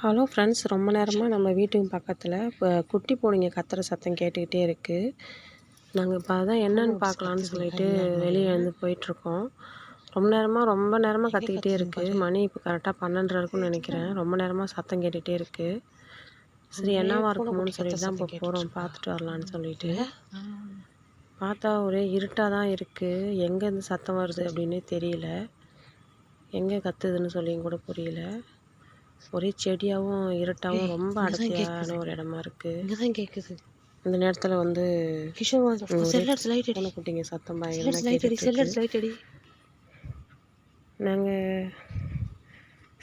Hello friends ரொம்ப நேரமாக நம்ம வீட்டுக்கு பக்கத்தில் இப்போ குட்டி பூனைங்க கத்துற சத்தம் கேட்டுக்கிட்டே இருக்குது நாங்கள் இப்போ அதான் என்னன்னு பார்க்கலான்னு சொல்லிட்டு வெளியே வந்து போயிட்டுருக்கோம். ரொம்ப நேரமாக ரொம்ப நேரமாக கத்திக்கிட்டே இருக்குது மணி? இப்போ கரெக்டாக பன்னெண்டரை இருக்கும்னு நினைக்கிறேன். ரொம்ப நேரமாக சத்தம் கேட்டுகிட்டே இருக்குது சரி என்னவா இருக்குமோன்னு சொல்லிட்டு தான் இப்போ போகிறோம் பார்த்துட்டு வரலான்னு சொல்லிட்டு. பார்த்தா ஒரே இருட்டாக தான் இருக்குது எங்கேருந்து சத்தம் வருது அப்படின்னே தெரியல. எங்கே கத்துதுன்னு சொல்லியும் கூட புரியல. ஒரே செடியாகவும் இருட்டாகவும் ரொம்ப அடர்த்தியான ஒரு இடமா இருக்கு. இங்கே தான் கேட்குது இந்த நேரத்தில் வந்து கிஷோர் செல்லர்ஸ் லைட் அடி. பூனைக்குட்டிங்க சத்தம் செல்லர்ஸ் லைட் அடி லைட் அடி. நாங்கள்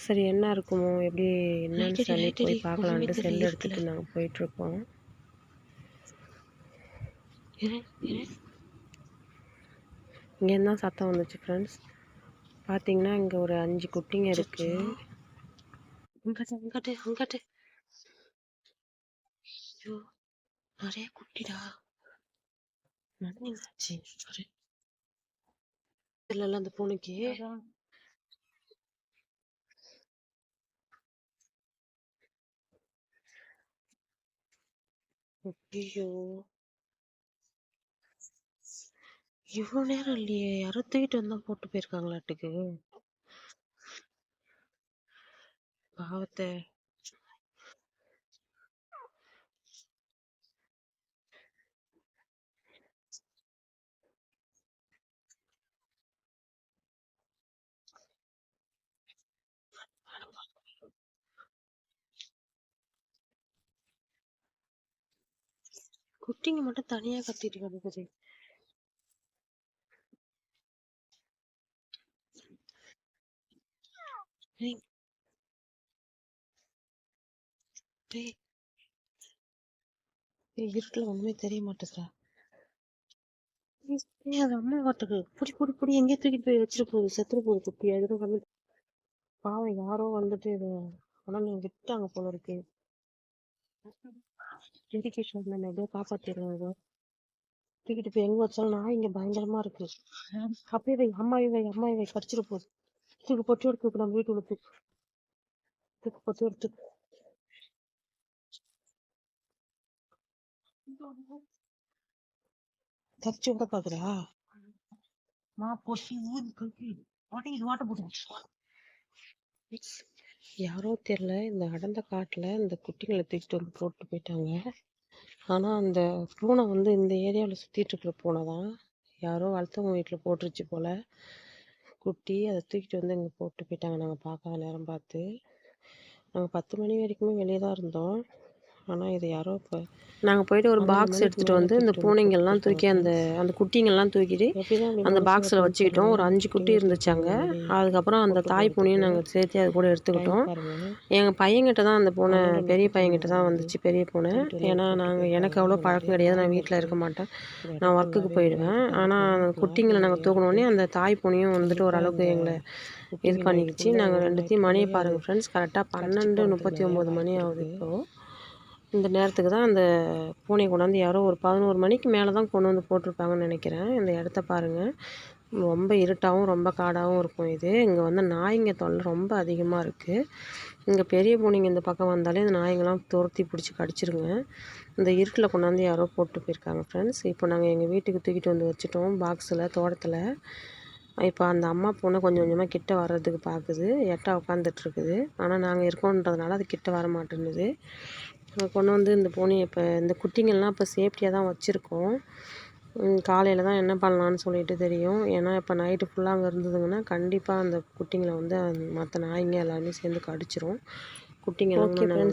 சரி என்ன இருக்குமோ எப்படி என்னன்னு சொல்லி. போய் ஒண்ணுமே செல் எடுத்துட்டு நாங்கள் போயிட்டுருக்கோம் இரு, இரு. இங்கேருந்து தான் சத்தம் வந்துச்சு ஃப்ரெண்ட்ஸ் பார்த்தீங்கன்னா இங்கே ஒரு அஞ்சு குட்டிங்க இருக்குது அங்காட்டு அங்காட்டு அங்காட்டு ஐயோ நிறைய குட்டிடா நன்னிங்காச்சு சாரி இல்லைல்ல அந்த பூனைக்கு ஐயோ இவ்வளோ நேரம் இல்லையே யாரோ தூக்கிட்டு வந்தா போட்டு போயிருக்காங்களாட்டுக்கு பாவத்தை குட்டிங்க மட்டும் தனியா கத்திட்டு கிடக்குது ஏய். டேய். ஏய், இருட்டுல ஒண்ணுமே தெரிய ஏய், அது அம்மா வாட்டுக்கு புடி புடி புடி எங்கேயோ தூக்கிட்டு போய் வச்சிட்டு போகுது செத்துட்டு போகுது குட்டி. எதுவும் கம்மி பாவம் யாரோ வந்துட்டு இதை உடனே விட்டாங்க போல இருக்கு. டெடிகேஷன் நம்ம எப்படியோ காப்பாத்திடுறோம் ஏதோ. தூக்கிட்டு போய் எங்க வச்சாலும் நான் இங்க பயங்கரமா இருக்கு. அப்படியே வை அம்மாவே வை அம்மாவே வை கடிச்சிட்டு போகுது. தூக்கு பொட்டி எடுத்து நம்ம வீட்டுல தூக்கு. தூக்கு பொட்டி எடுத்து தப்பிச்சு விட பாக்குறா மா பொசி ஊதி கல்கி உடனே இது வாட்ட போட்டு யாரோ தெரியல இந்த அடர்ந்த காட்டுல இந்த குட்டிங்களை தூக்கிட்டு வந்து போட்டு போயிட்டாங்க. ஆனா அந்த பூனை வந்து இந்த ஏரியாவில் சுத்திட்டு இருக்கிற பூனை தான். யாரோ வளர்த்தவங்க வீட்டில் போட்டுருச்சு போல. குட்டி அதை தூக்கிட்டு வந்து இங்கே போட்டு போயிட்டாங்க. நாங்கள் பார்க்காத நேரம் பார்த்து. நாங்கள் பத்து மணி வரைக்குமே வெளியே தான் இருந்தோம். ஆனால் இது யாரோ இப்போ நாங்கள் போயிட்டு ஒரு பாக்ஸ் எடுத்துகிட்டு வந்து இந்த பூனைங்கள்லாம் தூக்கி அந்த அந்த குட்டிங்கள்லாம் தூக்கிட்டு அந்த பாக்ஸில் வச்சுக்கிட்டோம். ஒரு அஞ்சு குட்டி இருந்துச்சு அங்கே. அதுக்கப்புறம் அந்த தாய் பூனையும் நாங்கள் சேர்த்து அது கூட எடுத்துக்கிட்டோம். எங்கள் பையன்கிட்ட தான் அந்த பூனை பெரிய பையன்கிட்ட தான் வந்துச்சு பெரிய பூனை. ஏன்னா நாங்கள் எனக்கு அவ்வளோ பழக்கம் கிடையாது நான் வீட்டில் இருக்க மாட்டேன். நான் ஒர்க்குக்கு போயிடுவேன். ஆனால் அந்த குட்டிங்களை நாங்கள் தூக்கினோடனே அந்த தாய் பூனையும் வந்துட்டு ஓரளவுக்கு எங்களை இது பண்ணிக்கிச்சு. நாங்கள் ரெண்டுத்தையும் மணியை பாருங்கள் ஃப்ரெண்ட்ஸ் கரெக்டாக பன்னெண்டு முப்பத்தி ஒம்பது மணி ஆகுது இப்போது இந்த நேரத்துக்கு தான் அந்த பூனையை கொண்டாந்து யாரோ ஒரு பதினோரு மணிக்கு மேலே தான் கொண்டு வந்து போட்டிருப்பாங்கன்னு நினைக்கிறேன். இந்த இடத்த பாருங்கள் ரொம்ப இருட்டாகவும் ரொம்ப காடாகவும் இருக்கும் இது. இங்கே வந்து நாய்ங்க தொல்லை ரொம்ப அதிகமாக இருக்குது இங்கே பெரிய பூனைங்க இந்த பக்கம் வந்தாலே இந்த நாய்ங்கெல்லாம் துரத்தி பிடிச்சி கடிச்சிருங்க. இந்த இருட்டில் கொண்டாந்து யாரோ போட்டு போயிருக்காங்க ஃப்ரெண்ட்ஸ் இப்போ நாங்கள் எங்கள் வீட்டுக்கு தூக்கிட்டு வந்து வச்சுட்டோம் பாக்ஸில் தோட்டத்தில். இப்போ அந்த அம்மா பூனை கொஞ்சம் கொஞ்சமாக கிட்ட வர்றதுக்கு பார்க்குது எட்டா உட்காந்துட்ருக்குது ஆனால் நாங்கள் இருக்கோன்றதுனால அது கிட்ட வர மாட்டேன்னுது கொண்டு வந்து இந்த பூனையை இப்போ இந்த குட்டிங்கள்லாம் இப்போ சேஃப்டியாக தான் வச்சுருக்கோம். காலையில் தான் என்ன பண்ணலான்னு சொல்லிட்டு தெரியும். ஏன்னா இப்போ நைட்டு ஃபுல்லாக அங்கே இருந்ததுங்கன்னா கண்டிப்பாக அந்த குட்டிங்களை வந்து மற்ற நாய்ங்க எல்லாருமே சேர்ந்து கடிச்சிரும். நாங்கள்